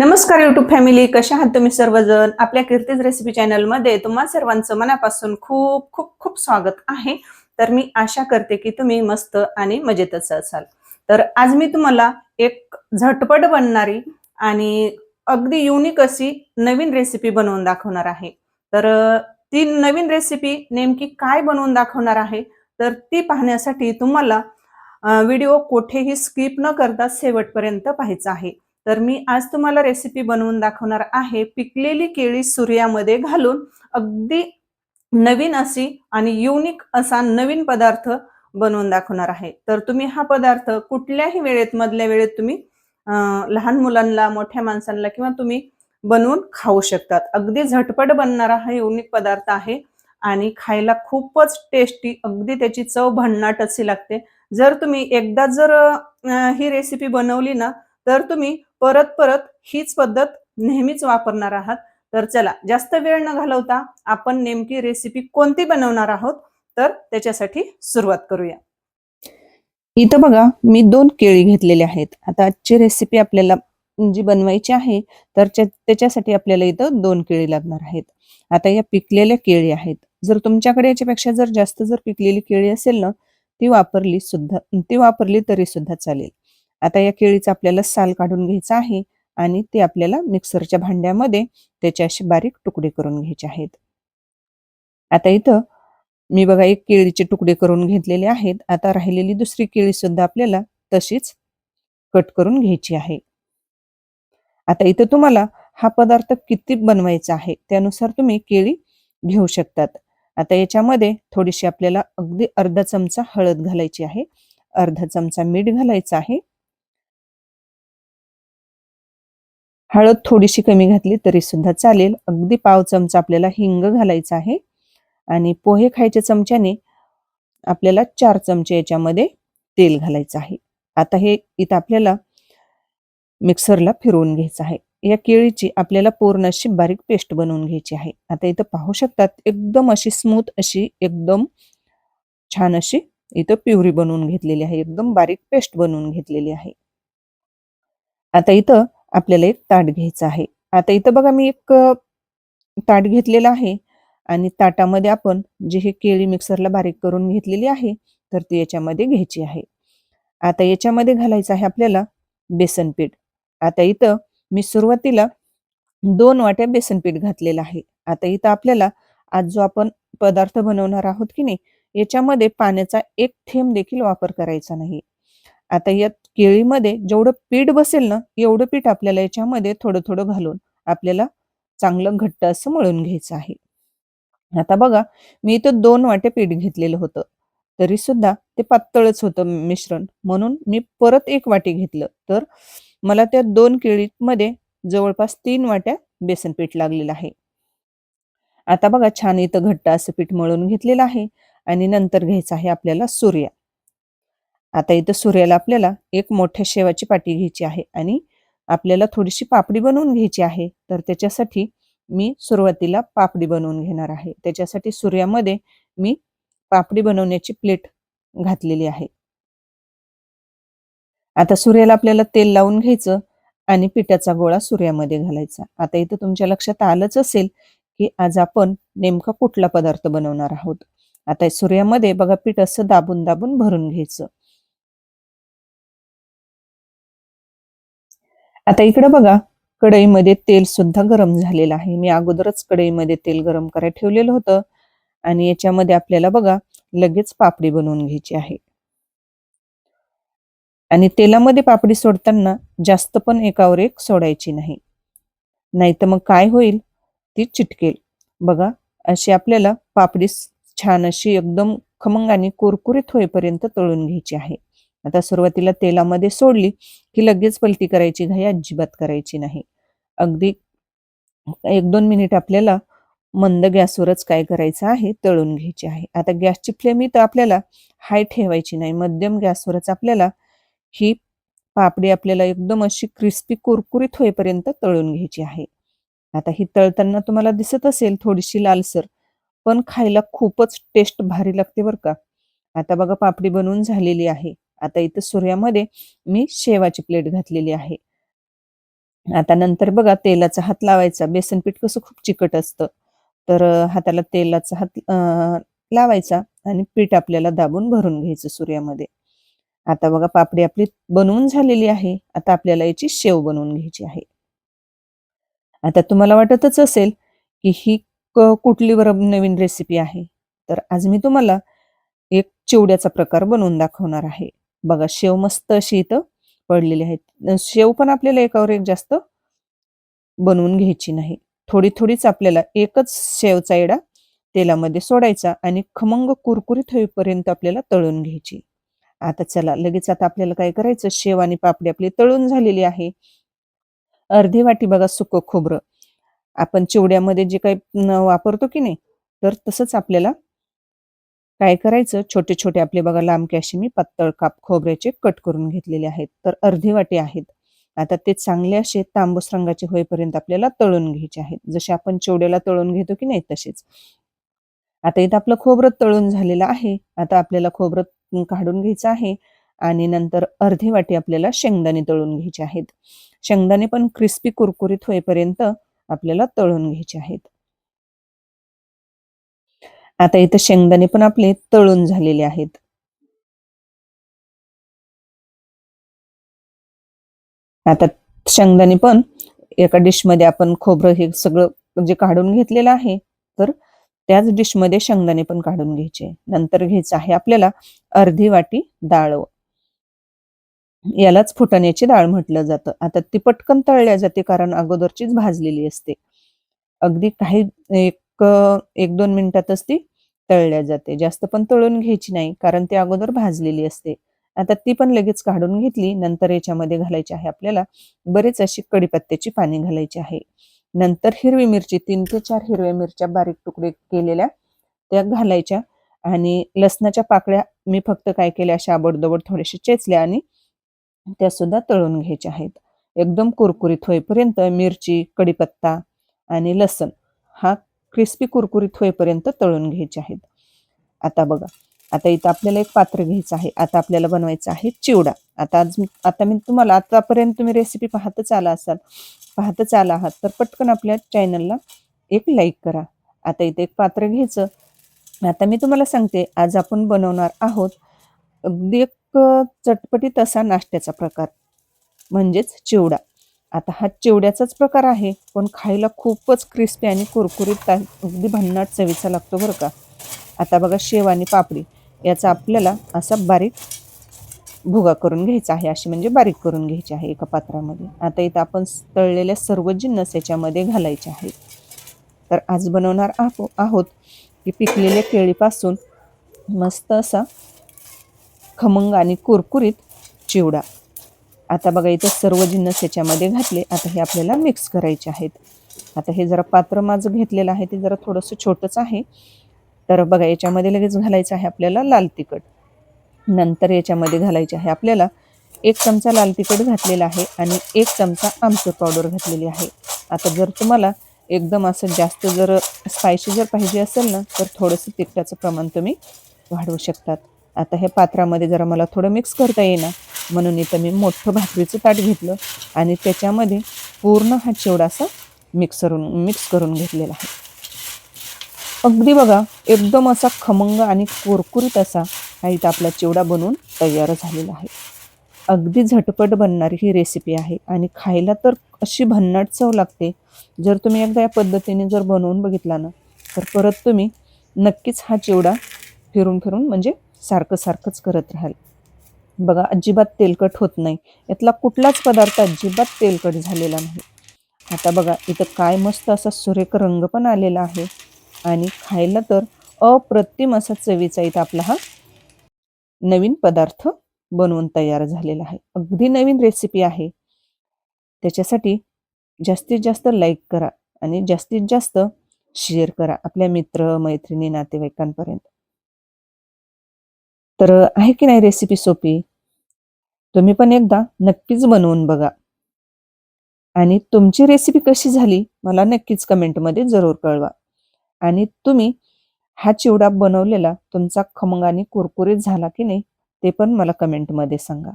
नमस्कार YouTube family कशा आहात तुम्ही सर्वजण? आपल्या कीर्तीज रेसिपी चॅनलमध्ये तुम्हा सर्वांचं मनापासून खूप खूप खूप स्वागत आहे. तर मी आशा करते की तुम्ही मस्त आणि मजेतच असाल. तर आज मी तुम्हाला एक झटपट बनणारी आणि अगदी युनिक अशी नवीन रेसिपी बनवून दाखवणार आहे. तर ती नवीन रेसिपी नेमकी काय बनवून दाखवणार आहे? तर ती पाहण्यासाठी तुम्हाला व्हिडिओ कुठेही स्किप न करता शेवटपर्यंत पाहायचा आहे. तर मी आज तुम्हाला रेसिपी बनवून दाखवणार आहे. पिकलेली केळी सूर्यामध्ये घालून अगदी नवीन अशी आणि युनिक असा नवीन पदार्थ बनवून दाखवणार आहे. तर तुम्ही हा पदार्थ कुठल्याही वेळेत मधल्या वेळेत तुम्ही लहान मुलांना मोठ्या माणसांना किंवा तुम्ही बनवून खाऊ शकतात. अगदी झटपट बनणारा हा युनिक पदार्थ आहे आणि खायला खूपच टेस्टी अगदी त्याची चव भन्नाट अशी लागते. जर तुम्ही एकदा जर ही रेसिपी बनवली ना तर तुम्ही परत परत हीच पद्धत नेहमीच वापरणार आहात. तर चला जास्त वेळ न घालवता आपण नेमकी रेसिपी कोणती बनवणार आहोत? तर त्याच्यासाठी सुरुवात करूया. इथं बघा मी दोन केळी घेतलेले आहेत. आता आजची रेसिपी आपल्याला जी बनवायची आहे तर त्याच्यासाठी आपल्याला इथं दोन केळी लागणार आहेत. आता या पिकलेल्या केळी आहेत. जर तुमच्याकडे याच्यापेक्षा जर जास्त जर पिकलेली केळी असेल ना ती वापरली सुद्धा ती वापरली तरी सुद्धा चालेल. आता या केळीचा आपल्याला साल काढून घ्यायचा आहे आणि ते आपल्याला मिक्सरच्या भांड्यामध्ये त्याचे असे बारीक तुकडे करून घ्यायचे आहेत. आता इथं मी बघा एक केळीचे तुकडे करून घेतलेले आहेत. आता राहिलेली दुसरी केळी सुद्धा आपल्याला तशीच कट करून घ्यायची आहे. आता इथं तुम्हाला हा पदार्थ किती बनवायचा आहे त्यानुसार तुम्ही केळी घेऊ शकतात. आता याच्यामध्ये थोडीशी आपल्याला अगदी अर्धा चमचा हळद घालायची आहे. अर्धा चमचा मीठ घालायचं आहे. हळद थोडीशी कमी घातली तरी सुद्धा चालेल. अगदी पाव चमचा आपल्याला हिंग घालायचा आहे. आणि पोहे खायच्या चमच्याने आपल्याला चार चमचे याच्यामध्ये तेल घालायचं आहे. आता हे इथं आपल्याला मिक्सरला फिरवून घ्यायचं आहे. या केळीची आपल्याला पूर्ण अशी बारीक पेस्ट बनवून घ्यायची आहे. आता इथं पाहू शकतात एकदम अशी स्मूथ अशी एकदम छान अशी इथं प्युरी बनवून घेतलेली आहे. एकदम बारीक पेस्ट बनवून घेतलेली आहे. आता इथं आपल्याला एक ताट घ्यायचं आहे. आता इथं बघा मी एक ताट घेतलेलं आहे आणि ताटामध्ये आपण जी ही केळी मिक्सरला बारीक करून घेतलेली आहे तर ती याच्यामध्ये घ्यायची आहे. आता याच्यामध्ये घालायचं आहे आपल्याला बेसन पीठ. आता इथं मी सुरुवातीला दोन वाट्या बेसन पीठ घातलेलं आहे. आता इथं आपल्याला आज जो आपण पदार्थ बनवणार आहोत की नाही याच्यामध्ये पाण्याचा एक थेंब देखील वापर करायचा नाही. आता यात केळीमध्ये जेवढं पीठ बसेल ना एवढं पीठ आपल्याला याच्यामध्ये थोडं थोडं घालून आपल्याला चांगलं घट्ट असं मळून घ्यायचं आहे. आता बघा मी इथं दोन वाटे पीठ घेतलेलं होतं. तरी सुद्धा ते पातळच होतं मिश्रण. म्हणून मी परत एक वाटी घेतलं. तर मला त्या दोन केळीमध्ये जवळपास तीन वाट्या बेसन पीठ लागलेलं आहे. आता बघा छान इथं घट्ट असं पीठ मळून घेतलेलं आहे. आणि नंतर घ्यायचं आहे आपल्याला सूर्या. आता इथं सूर्याला आपल्याला एक मोठ्या शेवाची पाटी घ्यायची आहे आणि आपल्याला थोडीशी पापडी बनवून घ्यायची आहे. तर त्याच्यासाठी मी सुरुवातीला पापडी बनवून घेणार आहे. त्याच्यासाठी सूर्यामध्ये मी पापडी बनवण्याची प्लेट घातलेली आहे. आता सूर्याला आपल्याला तेल लावून घ्यायचं आणि पिठाचा गोळा सूर्यामध्ये घालायचा. आता इथं तुमच्या लक्षात आलंच असेल की आज आपण नेमका कुठला पदार्थ बनवणार आहोत. आता सूर्यामध्ये बघा पीठ असं दाबून दाबून भरून घ्यायचं. आता इकडे बघा कढईमध्ये तेल सुद्धा गरम झालेलं आहे. मी अगोदरच कढईमध्ये तेल गरम करायला ठेवलेलं होतं आणि याच्यामध्ये आपल्याला बघा लगेच पापडी बनवून घ्यायची आहे. आणि तेलामध्ये पापडी सोडताना जास्त पण एकावर एक सोडायची नाही. नाही तर मग काय होईल? ती चिटकेल. बघा अशी आपल्याला पापडी छान अशी एकदम खमंग आणि कुरकुरीत होईपर्यंत तळून घ्यायची आहे. आता सुरुवातीला तेलामध्ये सोडली की लगेच पलटी करायची घाई अजिबात करायची नाही. अगदी एक दोन मिनिट आपल्याला मंद गॅसवरच काय करायचं आहे तळून घ्यायची आहे. आता गॅसची फ्लेम तर आपल्याला हाय ठेवायची नाही. मध्यम गॅसवरच आपल्याला ही पापडी आपल्याला एकदम अशी क्रिस्पी कुरकुरीत होईपर्यंत तळून घ्यायची आहे. आता ही तळताना तुम्हाला दिसत असेल थोडीशी लालसर पण खायला खूपच टेस्ट भारी लागते बरं का. आता बघा पापडी बनवून झालेली आहे. आता इथं सूर्यामध्ये मी शेवाची प्लेट घातलेली आहे. आता नंतर बघा तेलाचा हात लावायचा. बेसन पीठ कसं खूप चिकट असतं. तर हाताला तेलाचा हात लावायचा आणि पीठ आपल्याला दाबून भरून घ्यायचं सूर्यामध्ये. आता बघा पापडी आपली बनवून झालेली आहे. आता आपल्याला याची शेव बनवून घ्यायची आहे. आता तुम्हाला वाटतच असेल की ही कुठली बरं नवीन रेसिपी आहे. तर आज मी तुम्हाला एक चिवड्याचा प्रकार बनवून दाखवणार आहे. बघा शेव मस्त अशी इथं पडलेली आहे शेव पण आपल्याला एकावर एक जास्त बनवून घ्यायची नाही. थोडी थोडीच आपल्याला एकच शेवचा एडा तेलामध्ये सोडायचा आणि खमंग कुरकुरीत होईपर्यंत आपल्याला तळून घ्यायची. आता चला लगेच आता आपल्याला काय करायचं? शेव आणि पापडी आपली तळून झालेली आहे. अर्धी वाटी बघा सुकं खोबरं. आपण चिवड्यामध्ये जे काही वापरतो की नाही तर तसंच आपल्याला काय करायचं? छोटे छोटे आपले बघा लांबके असे मी पातळ काप खोबऱ्याचे कट करून घेतलेले आहेत. तर अर्धी वाटे आहेत. आता ते चांगले असे तांबूस रंगाचे होईपर्यंत आपल्याला तळून घ्यायचे आहेत. जसे आपण चिवड्याला तळून घेतो की नाही तसेच. आता इथं आपलं खोबरं तळून झालेलं आहे. आता आपल्याला खोबरं काढून घ्यायचं आहे आणि नंतर अर्धे वाटी आपल्याला शेंगदाणे तळून घ्यायचे आहेत. शेंगदाणे पण क्रिस्पी कुरकुरीत होईपर्यंत आपल्याला तळून घ्यायचे आहेत. आता इथं शेंगदाणे पण आपले तळून झालेले आहेत. आता शेंगदाणे पण एका डिशमध्ये आपण खोबरं हे सगळं जे काढून घेतलेलं आहे. तर त्याच डिशमध्ये शेंगदाणे पण काढून घ्यायचे. नंतर घ्यायचं आहे आपल्याला अर्धी वाटी डाळ. यालाच फुटाण्याची डाळ म्हटलं जातं. आता ती पटकन तळल्या जाते कारण अगोदरचीच भाजलेली असते. अगदी काही एक एक दोन मिनिटातच ती तळल्या जाते. जास्त पण तळून घ्यायची नाही कारण ती अगोदर भाजलेली असते. आता ती पण लगेच काढून घेतली नंतर याच्यामध्ये घालायची आहे आपल्याला बरेच अशी कडीपत्त्याची पाणी घालायची आहे. नंतर हिरवी मिरची तीन ते चार हिरव्या मिरच्या बारीक तुकडे केलेल्या त्या घालायच्या आणि लसणाच्या पाकळ्या मी फक्त काय केल्या अशा आबडदोबड थोडेसे चेचल्या आणि त्या सुद्धा तळून घ्यायच्या आहेत. एकदम कुरकुरीत होईपर्यंत मिरची कडीपत्ता आणि लसण हा क्रिस्पी कुरकुरीत होईपर्यंत तळून घ्यायचे आहेत. आता बघा आता इथं आपल्याला एक पात्र घ्यायचं आहे. आता आपल्याला बनवायचं आहे चिवडा. आता आज मी आता मी तुम्हाला आतापर्यंत तुम्ही रेसिपी पाहतच आला असाल पाहतच आला आहात तर पटकन आपल्या चॅनलला एक लाईक करा. आता इथे एक पात्र घ्यायचं. आता मी तुम्हाला सांगते आज आपण बनवणार आहोत अगदी एक चटपटीत असा नाश्त्याचा प्रकार. म्हणजेच चिवडा. आता हा चिवड्याचाच प्रकार आहे. पण खायला खूपच क्रिस्पी आणि कुरकुरीत अगदी भन्नाट चवीचा लागतो बरं का. आता बघा शेव आणि पापडी. याचा आपल्याला असा बारीक भुगा करून घ्यायचा आहे. अशी म्हणजे बारीक करून घ्यायची आहे एका पात्रामध्ये. आता इथं आपण तळलेल्या सर्व जिन्नस याच्यामध्ये घालायचे आहेत. तर आज बनवणार आहो आहोत की पिकलेल्या केळीपासून मस्त असा खमंग आणि कुरकुरीत चिवडा. आता बघा इथं सर्व जिन्नस याच्यामध्ये घातले. आता हे आपल्याला मिक्स करायचे आहेत. आता हे जरा पात्र माझं घेतलेलं आहे ते जरा थोडंसं छोटंच आहे. तर बघा याच्यामध्ये लगेच घालायचं आहे आपल्याला लाल तिखट. नंतर याच्यामध्ये घालायचे आहे आपल्याला एक चमचा लाल तिखट घातलेला आहे आणि एक चमचा आमचूर पावडर घातलेली आहे. आता जर तुम्हाला एकदम असं जास्त जर स्पायसी जर पाहिजे असेल ना तर थोडंसं तिखटाचं प्रमाण तुम्ही वाढवू शकतात. आता हे पात्रामध्ये जरा मला थोडं मिक्स करता येईना. म्हणून इथं मी मोठं भाकरीचं ताट घेतलं आणि त्याच्यामध्ये पूर्ण हा चिवडा असा मिक्स करून मिक्स करून घेतलेला आहे. अगदी बघा एकदम असा खमंग आणि कुरकुरीत असा हा इथं आपला चिवडा बनवून तयार झालेला आहे. अगदी झटपट बनणारी ही रेसिपी आहे आणि खायला तर अशी भन्नाट चव लागते. जर तुम्ही एकदा या पद्धतीने जर बनवून बघितला ना तर परत तुम्ही नक्कीच हा चिवडा फिरून फिरून म्हणजे सारखं सारखंच करत राहाल. बघा अजिबात तेलकट होत नाही. यातला कुठलाच पदार्थ अजिबात तेलकट झालेला नाही. आता बघा इथं काय मस्त असा सुरेख रंग पण आलेला आहे. आणि खायला तर अप्रतिम असा चवीचा इथं आपला हा नवीन पदार्थ बनवून तयार झालेला आहे. अगदी नवीन रेसिपी आहे. त्याच्यासाठी जास्तीत जास्त लाईक करा आणि जास्तीत जास्त शेअर करा आपल्या मित्र मैत्रिणी नातेवाईकांपर्यंत. तर आहे की नाही रेसिपी सोपी? तुम्ही पण एकदा नक्कीच बनवून बघा. आणि तुमची रेसिपी कशी झाली मला नक्कीच कमेंटमध्ये जरूर कळवा. आणि तुम्ही हा चिवडा बनवलेला तुमचा खमंग आणि कुरकुरीत झाला की नाही ते पण मला कमेंटमध्ये सांगा.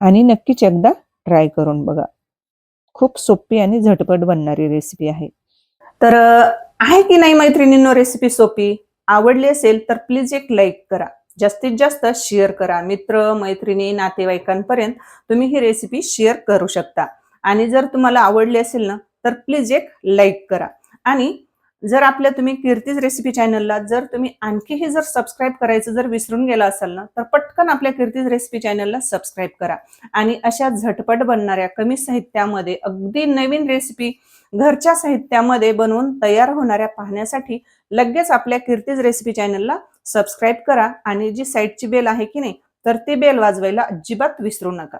आणि नक्कीच एकदा ट्राय करून बघा. खूप सोपी आणि झटपट बनणारी रेसिपी आहे. तर आहे की नाही मैत्रिणींनो रेसिपी सोपी? आवडली असेल तर प्लीज एक लाईक करा. जास्तीत जास्त शेअर करा. मित्र मैत्रिणी नातेवाईकांपर्यंत तुम्ही ही रेसिपी शेअर करू शकता. आणि जर तुम्हाला आवडली असेल ना तर प्लीज एक लाईक करा. आणि जर आपल्या तुम्ही कीर्तीज रेसिपी चॅनलला जर तुम्ही आणखीही जर सबस्क्राईब करायचं जर विसरून गेला असाल ना तर पटकन आपल्या कीर्तीज रेसिपी चॅनलला सबस्क्राईब करा. आणि अशा झटपट बनणाऱ्या कमी साहित्यामध्ये अगदी नवीन रेसिपी घरच्या साहित्यामध्ये बनवून तयार होणाऱ्या पाहण्यासाठी लगेच आपल्या कीर्तीज रेसिपी चॅनलला सबस्क्राईब करा. आणि जी साईडची बेल आहे की नाही तर ती बेल वाजवायला अजिबात विसरू नका.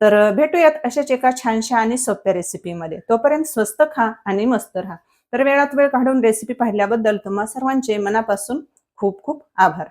तर भेटूयात अशाच एका छानशा आणि सोप्या रेसिपीमध्ये तोपर्यंत स्वस्त खा आणि मस्त राहा. तर वेळात वेळ काढून रेसिपी पाहिल्याबद्दल तुम्हा सर्वांचे मनापासून खूप खूप आभार.